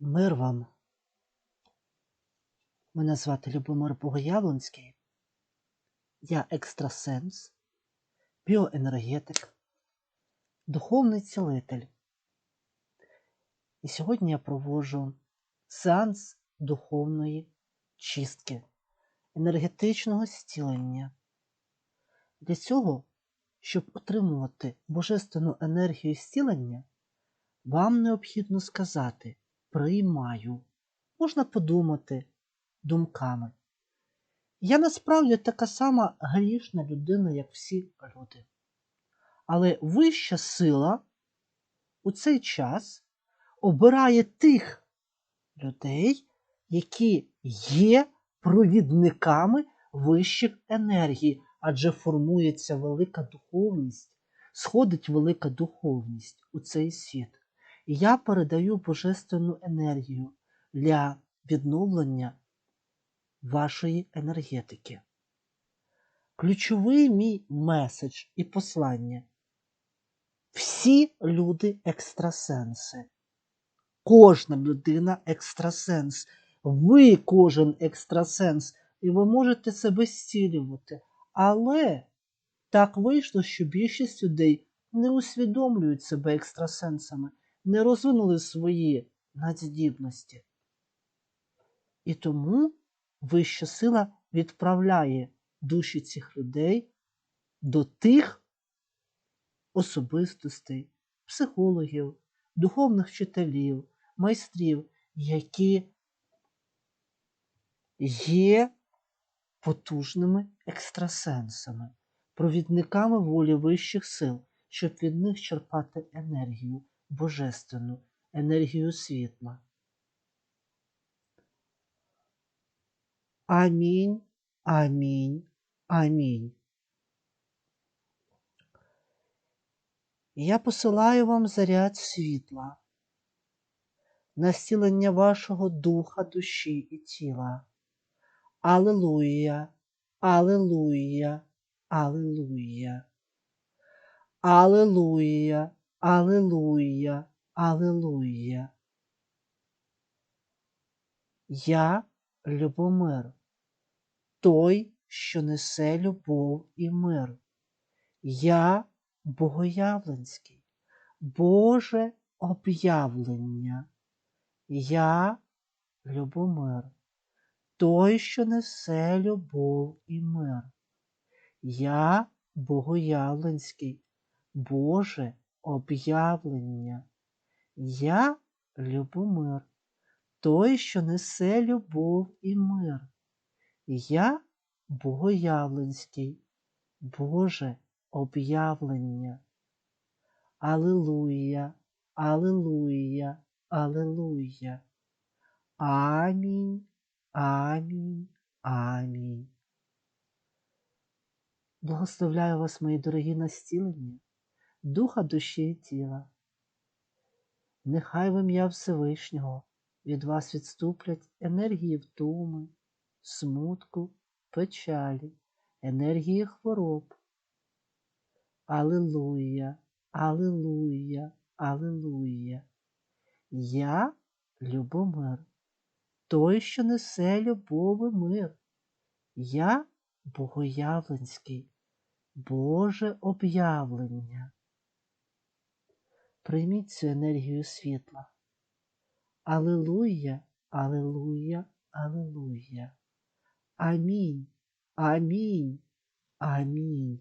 Мир вам. Мене звати Любомир Богоявленський. Я екстрасенс, біоенергетик, духовний цілитель. І сьогодні я проводжу сеанс духовної чистки, енергетичного зцілення. Для цього, щоб отримувати божественну енергію зцілення, вам необхідно сказати приймаю. Можна подумати думками. Я насправді така сама грішна людина, як всі люди. Але вища сила у цей час обирає тих людей, які є провідниками вищих енергій, адже формується велика духовність, сходить велика духовність у цей світ. Я передаю божественну енергію для відновлення вашої енергетики. Ключовий мій меседж і послання. Всі люди екстрасенси. Кожна людина екстрасенс. Ви кожен екстрасенс, і ви можете себе зцілювати. Але так вийшло, що більшість людей не усвідомлюють себе екстрасенсами, не розвинули свої надздібності. І тому вища сила відправляє душі цих людей до тих особистостей, психологів, духовних вчителів, майстрів, які є потужними екстрасенсами, провідниками волі вищих сил, щоб від них черпати енергію божественну, енергію світла. Амінь, амінь, амінь. Я посилаю вам заряд світла, на зцілення вашого духа, душі і тіла. Аллилуйя, Аллилуйя, Аллилуйя. Аллилуйя, Аллилуйя, Аллилуйя. Я Любомир, той, що несе любов і мир. Я Богоявленський, Боже об'явлення. Я Любомир, той, що несе любов і мир. Я Богоявленський, Боже об'явлення. Я Любомир, той, що несе любов і мир. Я Богоявленський, Боже об'явлення. Аллилуйя, Аллилуйя, Аллилуйя. Амінь, амінь, амінь. Благословляю вас, мої дорогі на зцілення, духа, душі і тіла. Нехай в ім'я Всевишнього від вас відступлять енергії втоми, смутку, печалі, енергії хвороб. Аллилуйя, Аллилуйя, Аллилуйя. Я Любомир, той, що несе любов і мир. Я Богоявленський, Боже об'явлення. Прийміть цю енергію світла. Алелуя, Алелуя, Алелуя. Амінь, амінь, амінь.